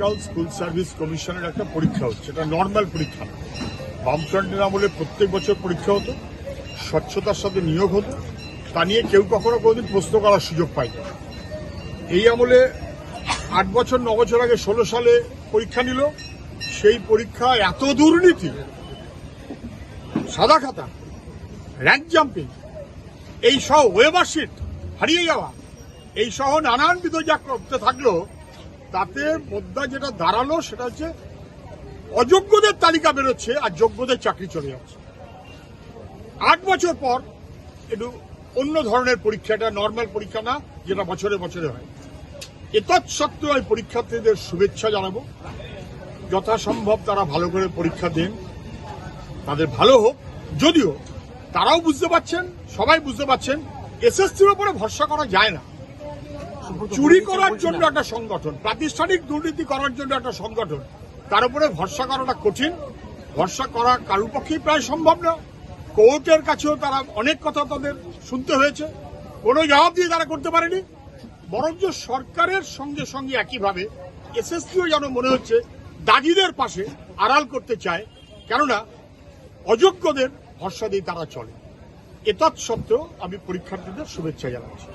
কাল school service কমিশনের একটা পরীক্ষা হচ্ছে। এটা নর্মাল পরীক্ষা বামফ্রন্টের আমলে প্রত্যেক বছর পরীক্ষা হতো, স্বচ্ছতার সাথে নিয়োগ হতো। তা নিয়ে কেউ কখনো কোনোদিন প্রশ্ন করার সুযোগ পায়নি। এই আমলে আট বছর, ন বছর আগে ষোলো সালে পরীক্ষা নিল। সেই পরীক্ষা এত দুর্নীতি, সাদা খাতা, র্যাঙ্ক জাম্পিং, এই সহ ওয়েবার শিট হারিয়ে যাওয়া, এই সহ নানান বিধ যা করতে থাকল তাতে মোদ্দা যেটা দাঁড়াল সেটা হচ্ছে অযোগ্যদের তালিকা বেরোচ্ছে আর যোগ্যদের চাকরি চলে যাচ্ছে। আট বছর পর একটু অন্য ধরনের পরীক্ষা এটা নর্মাল পরীক্ষা না, যেটা বছরে বছরে হয়। এতৎসত্ত্বেও আমি পরীক্ষার্থীদের শুভেচ্ছা জানাব। যথাসম্ভব তারা ভালো করে পরীক্ষা দেন। তাদের ভালো হোক। যদিও তারাও বুঝতে পারছেন, সবাই বুঝতে পারছেন, এসএসসির উপরে ভরসা করা যায় না। চুরি করার জন্য একটা সংগঠন, প্রাতিষ্ঠানিক দুর্নীতি করার জন্য একটা সংগঠন, তার উপরে ভরসা করাটা কঠিন। ভরসা করা কারোর পক্ষেই প্রায় সম্ভব না। কোর্টের কাছেও তারা অনেক কথা তাদের শুনতে হয়েছে। কোনো জবাব দিয়ে তারা করতে পারেনি। বরঞ্চ সরকারের সঙ্গে সঙ্গে একইভাবে এসএসসিও যেন মনে হচ্ছে দাগিদের পাশে আড়াল করতে চায়। কেননা অযোগ্যদের ভরসা দিয়ে তারা চলে। এতৎ সত্ত্বেও আমি পরীক্ষার্থীদের শুভেচ্ছা জানাচ্ছি।